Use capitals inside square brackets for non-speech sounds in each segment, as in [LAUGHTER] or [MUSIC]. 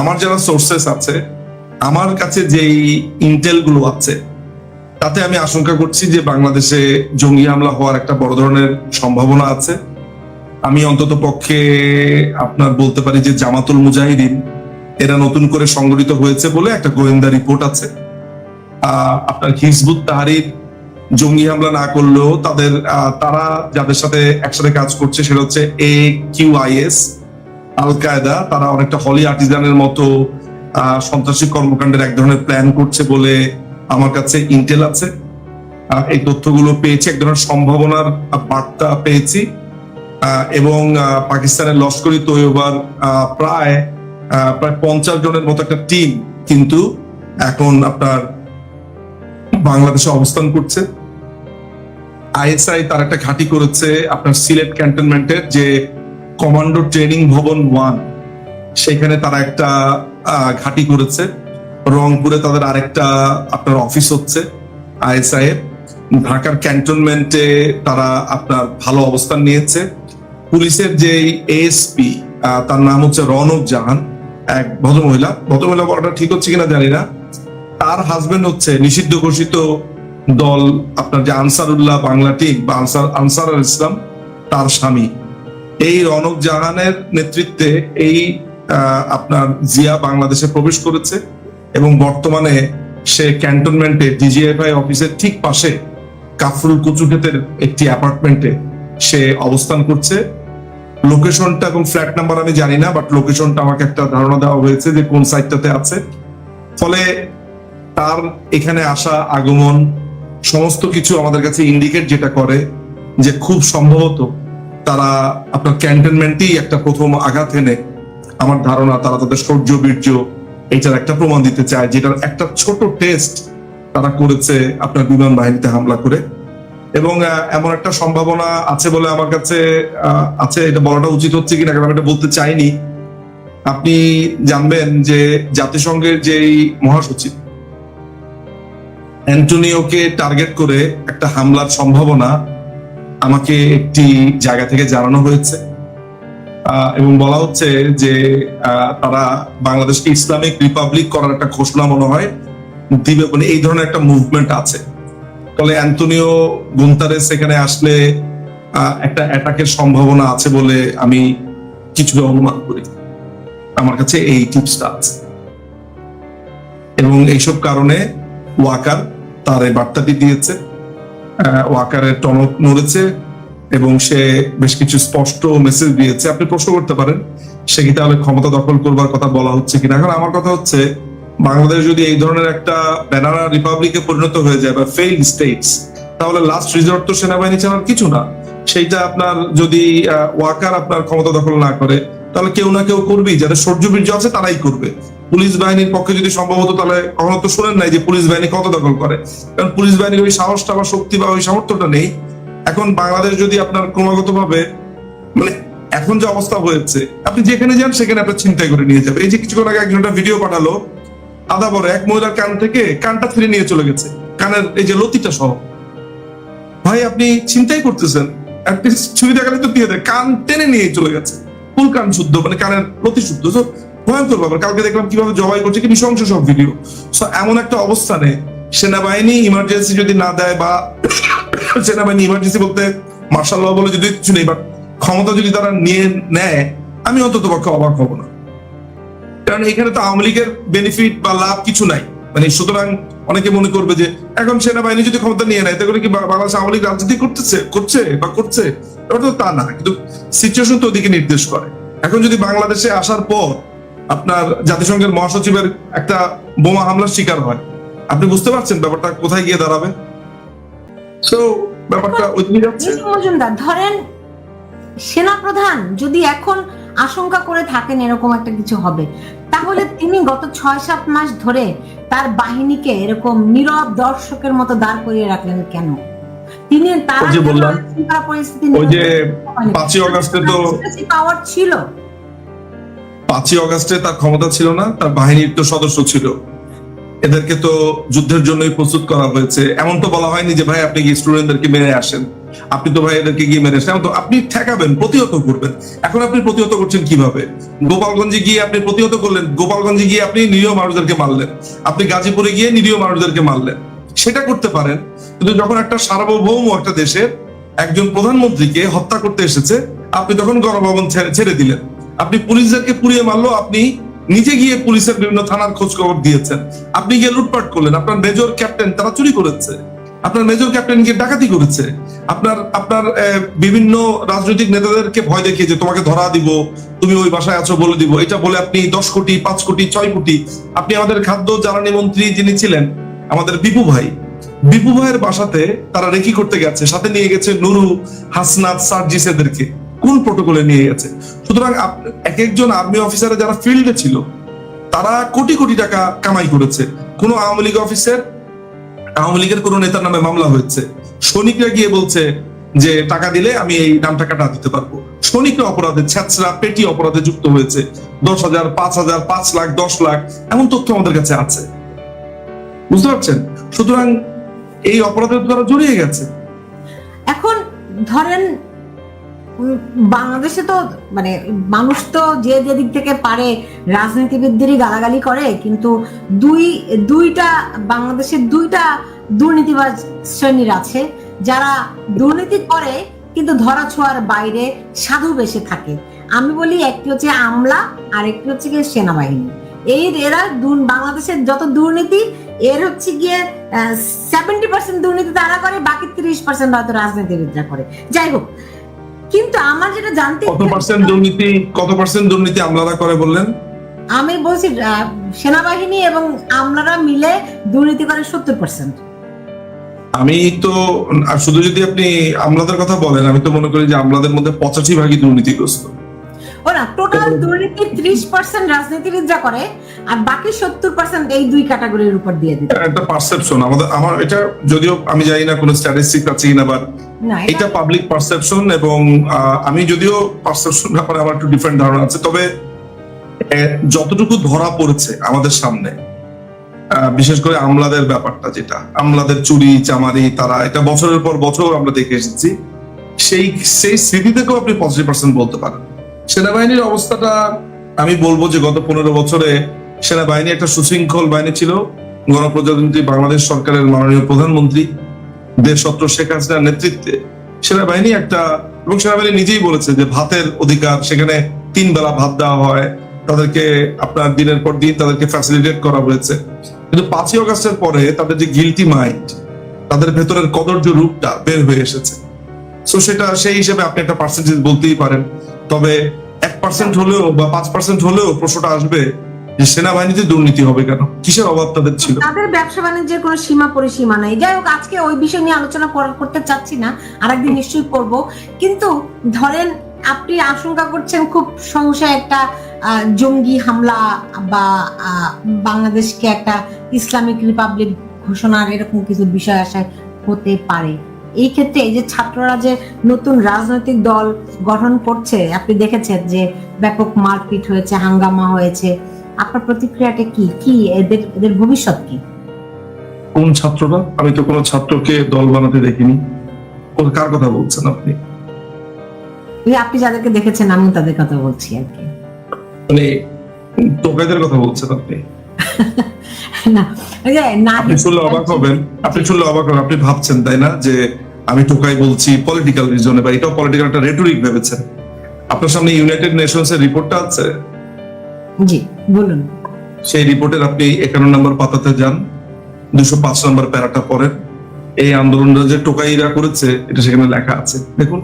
আমার যারা সোর্সেস আছে, আমার কাছে যেই ইন্টেলগুলো আছে, তাতে আমি আশঙ্কা করছি যে বাংলাদেশে জঙ্গি হামলা হওয়ার একটা বড় ধরনের সম্ভাবনা আছে। আমি অন্তত পক্ষে আপনার বলতে পারি যে জামাতুল মুজাহিদিন, এরা নতুন করে সংগঠিত হয়েছে বলে একটা গোয়েন্দা রিপোর্ট আছে। আপনার হিজবুত তাহারির জঙ্গি হামলা না করলেও তাদের তারা যাদের সাথে একসাথে কাজ করছে সেটা হচ্ছে A Q is Al Qaeda তারা অনেকটা হলি আর্টিজানের মতো সন্ত্রাসী কর্মকাণ্ডের এক ধরনের প্ল্যান করছে বলে আমার কাছে ইন্টেল আছে। এই তথ্যগুলো পেয়েছি এক ধরনের সম্ভাবনার বার্তা পেয়েছি। এবং পাকিস্তানের লস্করি তৈয়বার আহ, প্রায় প্রায় পঞ্চাশ জনের মতো একটা টিম কিন্তু এখন আপনার বাংলাদেশে অবস্থান করছে। আইএসআই তার একটা ঘাঁটি করেছে আপনার সিলেট ক্যান্টনমেন্টের যে কমান্ডো ট্রেনিং ভবন ওয়ান। সেখানে তারা একটা ঘাঁটি করেছে। রংপুরে তাদের আরেকটা, আপনার অফিস হচ্ছে, আইএসআই এর। ঢাকার ক্যান্টনমেন্টে তারা আপনার ভালো অবস্থান নিয়েছে। পুলিশের যে এএসপি তার নাম হচ্ছে রনক জাহান, এক ভদ্রমহিলা। ভদ্রমহিলা বলাটা ঠিক হচ্ছে কিনা জানি না। তার হাজবেন্ড হচ্ছে নিষিদ্ধ ঘোষিত দল, আপনার যে আনসারুল্লাহ বাংলা টিম বা আনসার আনসার ইসলাম, তার স্বামী। এই রনক জাহানের নেতৃত্বে এই আপনার জিয়া বাংলাদেশে প্রবেশ করেছে এবং বর্তমানে সে ক্যান্টনমেন্টে ডিজিএফআই অফিসের ঠিক পাশে কাফরুল কুচুক্ষেতের একটি অ্যাপার্টমেন্টে সে অবস্থান করছে। লোকেশনটা এবং ফ্ল্যাট নাম্বার আমি জানি না, বাট লোকেশনটা আমাকে একটা ধারণা দেওয়া হয়েছে যে কোন সাইটটাতে আছে। ফলে তার এখানে আসা আগমন, সমস্ত কিছু আমাদের কাছে ইন্ডিকেট যেটা করে যে খুব সম্ভবত তারা আপনার ক্যান্টনমেন্টেই একটা প্রথম আঘাত এনে আমার ধারণা তারা তাদের শৌর্য বীর্য, এইটার একটা প্রমাণ দিতে চায়, যেটার একটা ছোট টেস্ট তারা করেছে আপনার বিমান বাহিনীতে হামলা করে। এবং এমন একটা সম্ভাবনা আছে বলে আমার কাছে আছে, এটা বলাটা উচিত হচ্ছে কিনা কারণ আমি এটা বলতে চাইনি। আপনি জানবেন যে জাতিসংঘের যেই মহাসচিব, অ্যান্টোনিওকে টার্গেট করে একটা হামলার সম্ভাবনা আমাকে একটি জায়গা থেকে জানানো হয়েছে। এবং বলা হচ্ছে যে তারা বাংলাদেশকে ইসলামিক রিপাবলিক করার একটা ঘোষণা মনে হয়, দিবে মানে এই ধরনের একটা মুভমেন্ট আছে। ফলে অ্যান্টোনিও গুন্তারেস এখানে আসলে একটা অ্যাটাকের সম্ভাবনা আছে বলে আমি কিছুটা অনুমান করি। আমার কাছে এই টিপসটা আছে। এবং এইসব কারণে ওয়াকার তার এই বার্তাটি দিয়েছে। ওয়াকারের টনক নড়েছে এবং সে বেশ কিছু স্পষ্ট মেসেজ দিয়েছে। আপনি প্রশ্ন করতে পারেন, সে কি তাহলে ক্ষমতা দখল করবার কথা বলা হচ্ছে কিনা? এখন আমার কথা হচ্ছে, বাংলাদেশ যদি এই ধরনের একটা ব্যানানা রিপাবলিকে পরিণত হয়ে যায় বা ফেইল স্টেটস তাহলে লাস্ট রিজর্ট তো সেনাবাহিনী ছাড়ার কিছু না। সেইটা আপনার যদি ওয়াকার আপনার ক্ষমতা দখল না করে, তাহলে কেউ না কেউ করবেই। যাদের সূর্য বীর্য আছে তারাই করবে। পুলিশ বাহিনীর পক্ষে যদি সম্ভব হতো, তাহলে কখনো তো শুনেন নাই যে পুলিশ বাহিনী কত দখল করে। কারণ পুলিশ বাহিনীর ওই সাহসটা বা শক্তি বা ওই সামর্থ্যটা নেই। এখন বাংলাদেশ যদি আপনার ক্রমাগত ভাবে মানে এখন যে অবস্থা হয়েছে, আপনি যেখানে যান সেখানে আপনার চিন্তাই করে নিয়ে যাবে। এই যে কিছুক্ষণ আগে একজন একটা ভিডিও পাঠালো আদা বড়, এক মহিলার কান থেকে কানটা ছিঁড়ে নিয়ে চলে গেছে। কানের এই যে লতিটা সহ। ভাই, আপনি চিন্তাই করতেছেন। ছবি দেখালে তো দিয়ে দেয় কান টেনে নিয়ে চলে গেছে। ফুল কান শুদ্ধ মানে কানের লতি শুদ্ধ। ভয়ঙ্কর ব্যাপার। কালকে দেখলাম কীভাবে জবাই করছে, কি নৃশংস সব ভিডিও এমন একটা অবস্থানে সেনাবাহিনী ইমার্জেন্সি যদি না দেয় বা [COUGHS] সেনাবাহিনী ইমার্জেন্সি বলতে মার্শাল ল বলে যদি কিছু নেই বাট ক্ষমতা যদি তারা নিয়ে নেয়, আমি অন্তত পক্ষে অবাক হব না। কারণ এখানে তো আওয়ামী লীগের বেনিফিট বা লাভ কিছু নাই। মানে সুতরাং অনেকে মনে করবে যে, এখন সেনাবাহিনী যদি ক্ষমতা নিয়ে নেয়, তাহলে কি বাংলাদেশ আওয়ামী লীগ রাজনীতি করতেছে, করছে বা করছে? তা না। কিন্তু সিচুয়েশন তো ওদিকে নির্দেশ করে। এখন যদি বাংলাদেশে আসার পর আপনার জাতিসংঘের মহাসচিবের একটা বোমা হামলার শিকার হয়। আপনি বুঝতে পারছেন ব্যাপারটা কোথায় গিয়ে দাঁড়াবে? তো ব্যাপারটা ওইদিকে যাচ্ছে। মজুমদার ধরেন সেনাপ্রধান যদি এখন আশঙ্কা করে থাকেন এরকম একটা কিছু হবে তাহলে তিনি গত ছয় সাত মাস ধরে তার বাহিনীকে এরকম নীরব দর্শকের মতো দাঁড় করিয়ে রাখলেন কেন? তিনি তারা পরিস্থিতি ওই যে পাঁচই অগাস্টে তো পাওয়ার ছিল। পাঁচই অগাস্টে তার ক্ষমতা ছিল না, তার বাহিনীর তো সদস্য ছিল। এদেরকে তো যুদ্ধের জন্যই প্রস্তুত করা হয়েছে। এমন তো বলা হয়নি যে, ভাই, আপনি কি স্টুডেন্টদেরকে মেরে আসেন? আপনি তো ভাই এদেরকে গিয়ে মেরে এসেছেন তো আপনি ঠেকাবেন, প্রতিহত করবেন। এখন আপনি প্রতিহত করছেন কীভাবে? গোপালগঞ্জে গিয়ে আপনি প্রতিহত করলেন, গোপালগঞ্জে গিয়ে আপনি নিরীহ মানুষদেরকে মারলেন। আপনি গাজীপুরে গিয়ে নিরীহ মানুষদেরকে মারলেন। সেটা করতে পারেন, কিন্তু যখন একটা সার্বভৌম একটা দেশের একজন প্রধানমন্ত্রীকে হত্যা করতে এসেছে, আপনি তখন গণভবন ছেড়ে দিলেন। আপনি পুলিশদেরকে পুড়িয়ে মারলো, আপনি নিজে গিয়ে পুলিশের বিভিন্ন থানার খোঁজ খবর দিয়েছেন। আপনি গিয়ে লুটপাট করলেন, আপনার মেজর ক্যাপ্টেন তারা চুরি করেছে, আপনার মেজর ক্যাপ্টেন গিয়ে ডাকাতি করেছে, আপনার আপনার বিভিন্ন রাজনৈতিক নেতাদেরকে ভয় দেখিয়ে যে তোমাকে ধরা দিব, তুমি ওই বাসায় আছো বলে দিব। এটা বলে আপনি দশ কোটি, পাঁচ কোটি, ছয় কোটি, আপনি আমাদের খাদ্য জ্বালানি মন্ত্রী যিনি ছিলেন, আমাদের বিপু ভাই, বিপু ভাইয়ের বাসাতে তারা রেকি করতে গেছে, সাথে নিয়ে গেছে নুরু, হাসনাত, সার্জিস এদেরকে। কোন প্রোটোকলে নিয়ে গেছে? সুতরাং এক একজন আর্মি অফিসার যারা ফিল্ডে ছিল, তারা কোটি কোটি টাকা কামাই করেছে। কোন আওয়ামী লীগ অফিসের আওয়ামী লীগের কোন নেতার নামে মামলা হয়েছে। সৈনিকরা গিয়ে বলছে যে, টাকা দিলে আমি এই নামটা কাটা দিতে পারব। সৈনিকরা অপরাধে ছ্যাচরা পেটি অপরাধে যুক্ত হয়েছে। দশ হাজার, পাঁচ হাজার, পাঁচ লাখ, দশ লাখ, এমন তথ্য আমাদের কাছে আছে। বুঝতে পারছেন? সুতরাং এই অপরাধের দ্বারা জড়িয়ে গেছে। এখন ধরেন বাংলাদেশে তো মানে মানুষ তো যে যেদিক থেকে পারে রাজনীতিবিদদেরই গালাগালি করে, কিন্তু দুই, দুইটা, বাংলাদেশের দুইটা দুর্নীতিবাজ শ্রেণির আছে, যারা দুর্নীতি করে, কিন্তু ধরা ছোঁয়ার বাইরে সাধু বেশে থাকে। আমি বলি একটি হচ্ছে আমলা, আর একটি হচ্ছে গিয়ে সেনাবাহিনী। এই এরা বাংলাদেশের যত দুর্নীতি, এর হচ্ছে গিয়ে সেভেন্টি পার্সেন্ট দুর্নীতি তারা করে, বাকি তিরিশ পার্সেন্ট হয়তো রাজনীতিবিদরা করে। যাই হোক কিন্তু আমার যেটা জানতে কত পার্সেন্ট দুর্নীতি কত পার্সেন্ট দুর্নীতি আমলারা করে বললেন? আমি বলছি সেনাবাহিনী এবং আমলারা মিলে দুর্নীতি করে সত্তর পার্সেন্ট আমি তো শুধু যদি আপনি আমলাদের কথা বলেন আমি তো মনে করি যে আমলাদের মধ্যে পঁচাশি ভাগই দুর্নীতিগ্রস্ত। ও না টোটাল দুর্নীতি ত্রিশ পার্সেন্ট রাজনীতিবিদরা করে আর বাকি সত্তর পার্সেন্ট এই দুই ক্যাটাগরির উপর দিয়ে দিতে। একটা পারসেপশন আমাদের আমার এটা যদিও আমি জানি না কোনো স্ট্যাটিস্টিক আছে কিনা বাট এটা পাবলিক পারসেপশন এবং আমি যদিও পারসেপশন ব্যাপারে আমার একটু ডিফারেন্ট ধারণা আছে, তবে যতটুকু ধরা পড়েছে আমাদের সামনে বিশেষ করে আমলাদের ব্যাপারটা যেটা, আমলাদের চুরি, চামারি, তারা, এটা বছরের পর বছর আমরা দেখে এসেছি, সেই সেই স্মৃতি থেকেও আপনি পঁচাশি পার্সেন্ট বলতে পারেন। সেনাবাহিনীর অবস্থাটা, আমি বলব যে গত পনেরো বছরে সেনাবাহিনী একটা সুশৃঙ্খল বাহিনী ছিল, গণপ্রজাতন্ত্রী বাংলাদেশ সরকারের মাননীয় প্রধানমন্ত্রী দেশত্র শেখ হাসিনার নেতৃত্বে সেনাবাহিনী একটা, এবং সেনাবাহিনী নিজেই বলেছে যে ভাতের অধিকার, সেখানে তিন বেলা ভাত দেওয়া হয়, তাদেরকে আপনার দিনের পর দিন তাদেরকে ফ্যাসিলিটেট করা হয়েছে। কিন্তু পাঁচই অগাস্টের পরে তাদের যে গিলটি মাইন্ড তাদের ভেতরের কদর্য রূপটা বের হয়ে এসেছে। সো সেটা, সেই হিসেবে আপনি একটা পার্সেন্টেজ বলতেই পারেন। তবে এক পার্সেন্ট হলেও বা পাঁচ পার্সেন্ট হলেও প্রশ্নটা আসবে যে সেনাবাহিনীতে দুর্নীতি হবে কেন? কিসের অভাব তাদের ছিল? তাদের ব্যবসা বাণিজ্যের কোনো সীমা পরিসীমা নাই। যাই হোক, আজকে ওই বিষয় নিয়ে আলোচনা করা- করতে চাচ্ছি না, আরেকদিন নিশ্চয়ই করব। কিন্তু ধরেন, আপনি আশঙ্কা করছেন খুব সংশয় একটা জঙ্গি হামলা বা বাংলাদেশকে একটা ইসলামিক রিপাবলিক ঘোষণার এরকম কিছু বিষয় আশায় হতে পারে। এই ক্ষেত্রে এই যে ছাত্ররা যে নতুন রাজনৈতিক দল গঠন করছে, আপনি দেখেছেন যে ব্যাপক মারপিট হয়েছে, হাঙ্গামা হয়েছে। আপনার প্রতিক্রিয়াটা কি? কি? এদের এদের ভবিষ্যৎ কি? কোন ছাত্ররা? আমি তো কোনো ছাত্রকে দল বানাতে দেখিনি। ও কার কথা বলছেন আপনি? এই আপনি যাদেরকে দেখেছেন আমি তাদের কথা বলছি আর কি। মানে টোকাইদের কথা বলছেন আপনি? [LAUGHS] না। ওই যে না আপনি শুনলে অবাক হবেন। আপনি শুনলে অবাক হবেন। আপনি ভাবছেন তাই না? যে আমি টোকাই বলছি পলিটিক্যাল রিজনে বা এটাও পলিটিক্যাল একটা রেটরিক ভেবেছেন। আপনার সামনে ইউনাইটেড নেশনস এর রিপোর্টটা আছে। জি, বলুন। সেই রিপোর্টের আপনি একান্ন নম্বর পাতাতে যান। দুশো পাঁচ নম্বর প্যারাটা পড়েন। এই আন্দোলনটা যে টোকাইরা করেছে, এটা সেখানে লেখা আছে। দেখুন,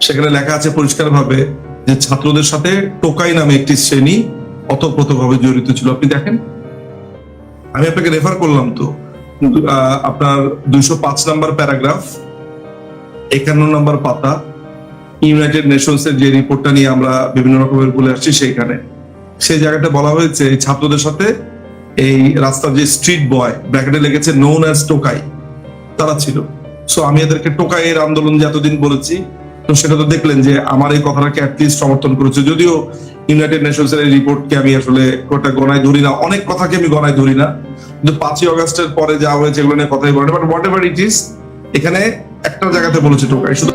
সেখানে লেখা আছে পরিষ্কার ভাবে যে ছাত্রদের সাথে টোকাই নামে একটি শ্রেণি অতপ্রতভাবে জড়িত ছিল। আপনি দেখেন? আমি আপনাকে রেফার করলাম তো। আপনার দুইশো পাঁচ নম্বর প্যারাগ্রাফ, একান্ন নম্বর পাতা ইউনাইটেড নেশনস এর যে রিপোর্টটা নিয়ে আমরা বিভিন্ন রকমের বলে আসছি সেইখানে। সেই জায়গাটা বলা হয়েছে ছাত্রদের সাথে এই রাস্তার যে স্ট্রিট বয় ব্র্যাকেটে লেগেছে নোন অ্যাজ টোকাই তারা ছিল। সো আমি এদেরকে টোকাইয়ের আন্দোলন যে এতদিন বলেছি, তো সেটা তো দেখলেন যে আমার এই কথাটাকে অ্যাটলিস্ট সমর্থন করেছে। যদিও ইউনাইটেড নেশনস এর রিপোর্টকে আমি আসলে ওটা গণায় ধরি না, অনেক কথাকে আমি গণায় ধরি না। কিন্তু পাঁচই অগস্টের পরে যা হয়েছে এগুলো নিয়ে কথাই বলে but whatever it is এখানে একটা জায়গাতে বলেছে টোকাই শুধু